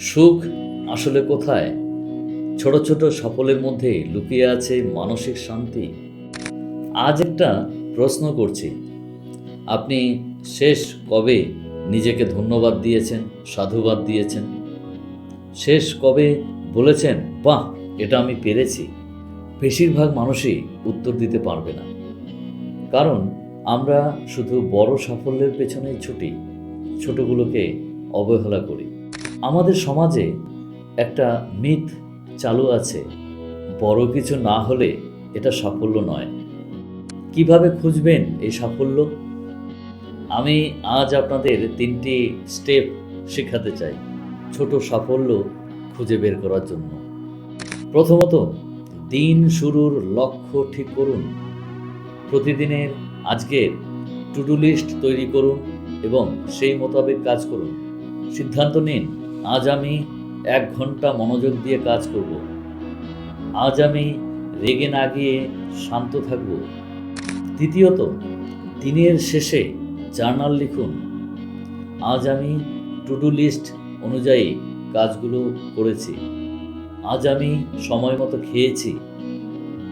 সুখ আসলে কোথায়? ছোট ছোট সফলের মধ্যে লুকিয়ে আছে মানসিক শান্তি। আজ একটা প্রশ্ন করছি। আপনি শেষ কবে নিজেকে ধন্যবাদ দিয়েছেন, সাধুবাদ দিয়েছেন? শেষ কবে বলেছেন, বাহ, এটা আমি পেরেছি বেশিরভাগ মানুষই উত্তর দিতে পারবে না। কারণ আমরা শুধু বড় সাফল্যের পেছনেই ছুটি। ছোটগুলোকে অবহেলা করি। আমাদের সমাজে একটা মিথ চালু আছে, বড় কিছু না হলে এটা সাফল্য নয়। কীভাবে খুঁজবেন এই সাফল্য? আমি আজ আপনাদের তিনটি স্টেপ শেখাতে চাই ছোট সাফল্য খুঁজে বের করার জন্য। প্রথমত, দিন শুরুর লক্ষ্য ঠিক করুন। প্রতিদিনের আজকের টু ডু লিস্ট তৈরি করুন এবং সেই মোতাবেক কাজ করুন। সিদ্ধান্ত নিন আজ আমি এক ঘণ্টা মনোযোগ দিয়ে কাজ করব। আজ আমি রেগে না গিয়ে শান্ত থাকব। দ্বিতীয়ত দিনের শেষে জার্নাল লিখুন। আজ আমি টু ডু লিস্ট অনুযায়ী কাজগুলো করেছি। আজ আমি সময় মতো খেয়েছি।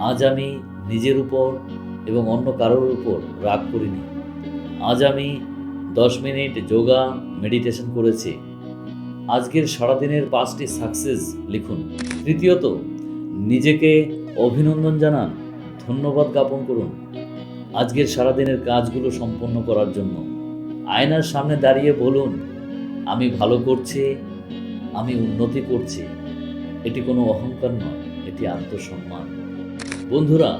আজ আমি নিজের উপর এবং অন্য কারোর উপর রাগ করিনি। আজ আমি দশ মিনিট যোগা, মেডিটেশন করেছি। আজকের সারাদিনের পাঁচটি সাকসেস লিখুন। তৃতীয়ত, নিজেকে অভিনন্দন জানান, ধন্যবাদ জ্ঞাপন করুন। আজকের সারাদিনের কাজগুলো সম্পন্ন করার জন্য। আয়নার সামনে দাঁড়িয়ে বলুন, আমি ভালো করছি, আমি উন্নতি করছি। এটি কোনো অহংকার নয়, এটি আত্মসম্মান। বন্ধুরা,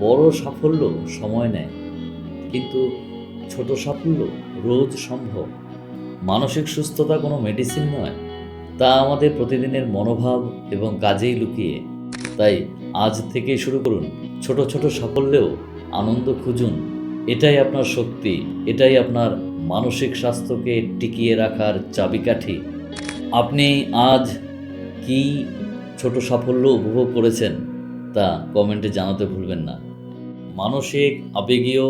বড় সাফল্য সময় নেয়, কিন্তু ছোট সাফল্য রোজ সম্ভব। মানসিক সুস্থতা কোনো মেডিসিন নয়। তা আমাদের প্রতিদিনের মনোভাব এবং কাজেই লুকিয়ে। তাই আজ থেকেই শুরু করুন। ছোট ছোট সাফল্যেও আনন্দ খুঁজুন। এটাই আপনার শক্তি, এটাই আপনার মানসিক স্বাস্থ্যকে টিকিয়ে রাখার চাবিকাঠি। আপনি আজ কি ছোট সাফল্য উপভোগ করেছেন তা কমেন্টে জানাতে ভুলবেন না। মানসিক, আবেগীয়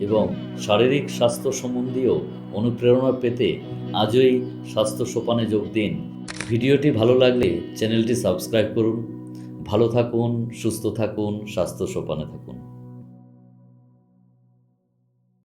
এবং শারীরিক স্বাস্থ্য সম্বন্ধীয় অনুপ্রেরণা পেতে আজই স্বাস্থ্য সোপানে যোগ দিন। ভিডিওটি ভালো লাগলে চ্যানেলটি সাবস্ক্রাইব করুন। ভালো থাকুন, সুস্থ থাকুন, স্বাস্থ্য সোপানে থাকুন।